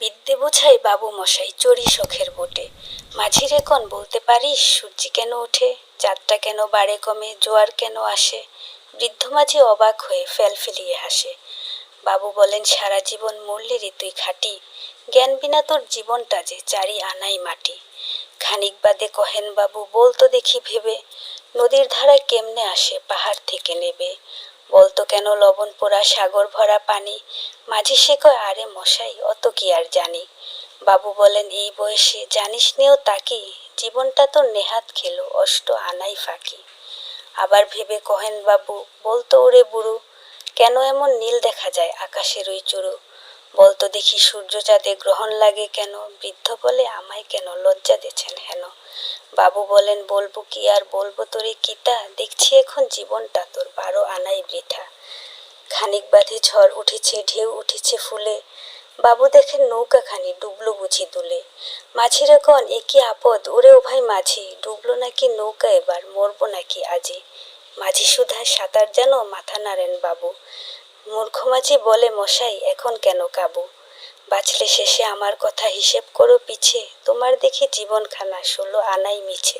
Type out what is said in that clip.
বিদ্যে বোঝাই বাবু মশাই চড়ি শখের বোটে। মাঝিরে কন বলতে পারিস, সূর্যি কেন ওঠে? চাঁদটা কেন বাড়ে কমে, জোয়ার কেন আসে? বৃদ্ধ মাঝি অবাক হয়ে ফেল ফেলিয়ে হাসে। বাবু বলেন, সারা জীবন রে তুই খাটি। জ্ঞান বিনা তোর জীবনটা যে চারি আনাই মাটি। খানিক বাদে কহেন, বাবু বলতো দেখি ভেবে। নদীর ধারায় কেমনে আসে, পাহাড় থেকে নেবে? বলতো কেন লবণ পোড়া সাগর ভরা পানি? মাঝে সে কয়, আরে মশাই, অত কি আর জানি? বাবু বলেন, এই বয়সে জানিস নেও তাকি জীবনটা তো নেহাত খেলো, অষ্ট আনাই ফাঁকি। আবার ভেবে কহেন, বাবু, বলতো ওরে বুড়ো, কেন এমন নীল দেখা যায় আকাশের ওই চুরো? বলতো, দেখি সূর্য চাঁদে গ্রহণ লাগে কেন? বৃদ্ধ বলে, আমায় কেন লজ্জা দিচ্ছেন হেন? বাবু বলেন, বলব কি আর বলব তোরে, কিতা? দেখছি এখন জীবনটা তোর বারো আনাই বৃথা। খানিক বাদে ঝড় উঠেছে, ঢেউ উঠেছে ফুলে। বাবু দেখেন নৌকাখানি ডুবলো বুঝি দুলে। মাঝিরা কন, এ কি আপদ? ওরে ও ভাই মাঝি, ডুবলো নাকি নৌকা এবার? মরবো নাকি আজি মাঝি সুধা সাঁতার যেন মাথা নাড়েন বাবু। মূর্খ মাঝি বলে, মশাই, এখন কেন কাবু? বাঁচলে শেষে আমার কথা হিসেব করো পিছে। তোমার দেখি জীবনখানা, ষোলো আনাই মিছে।